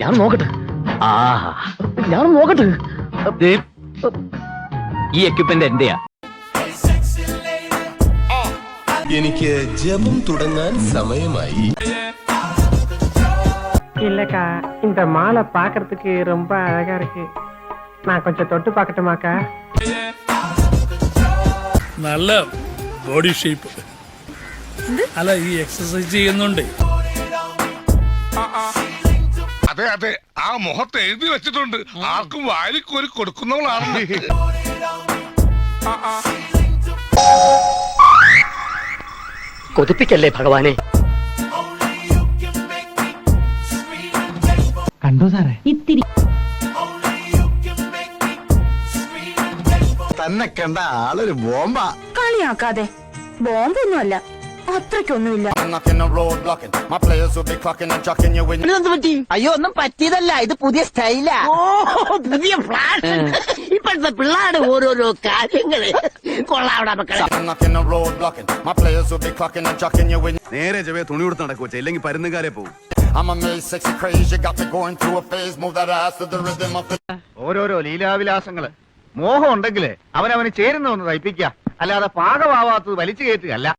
ഞാൻ നോക്കട്ടെ ആഹാ ഞാൻ നോക്കട്ടെ ദേ, ഈ എക്യുപ്മെന്റ് എന്റെയാ എനിക്ക് ജപം തുടങ്ങാൻ സമയമായി இல்லக்கா இந்த மாலை பார்க்கிறதுக்கு ரொம்ப அழகா இருக்கு நான் கொஞ்சம் தொட்டு பார்க்கட்டுமாக்கா നല്ല ബോഡി ഷേപ്പ് അല്ല ഈ എക്സസൈസ് ചെയ്യുന്നുണ്ട് അതെ അതെ. ആ മുഖത്ത് എഴുതി വെച്ചിട്ടുണ്ട്. ആർക്കും വാരിക്കോരി കൊടുക്കുന്നവളാണ് കൊതിപ്പിക്കല്ലേ ഭഗവാനെ? കണ്ടോ സാറേ? ഇത്തിരി. തന്നെ കണ്ട ആളൊരു ബോംബ. കളിയാക്കാതെ. ബോംബൊന്നുമല്ല. അത്രയ്ക്കൊന്നുമില്ല. അയ്യോ ഒന്നും പറ്റിയതല്ല. ഇത് പുതിയ സ്റ്റൈലാ. പുതിയ ഫ്ലാഷ് ഇപ്പോഴത്തെ പിള്ളേരുടെ ഓരോരോ കാര്യങ്ങൾ. കൊള്ളാവിടെ മക്കളെ. നേരെ ജവേ തുണി കൊടുത്ത് നടക്കുവച്ച ഇല്ലെങ്കിൽ പരുന്നുകാരെ പോകും ഓരോരോ ലീലാവിലാസങ്ങൾ. മോഹം ഉണ്ടെങ്കിലേ അവനവന് ചേരുന്ന ഒന്ന് തയ്പ്പിക്കുക അല്ലാതെ പാകമാവാത്തത് വലിച്ചു കയറ്റുകയല്ല.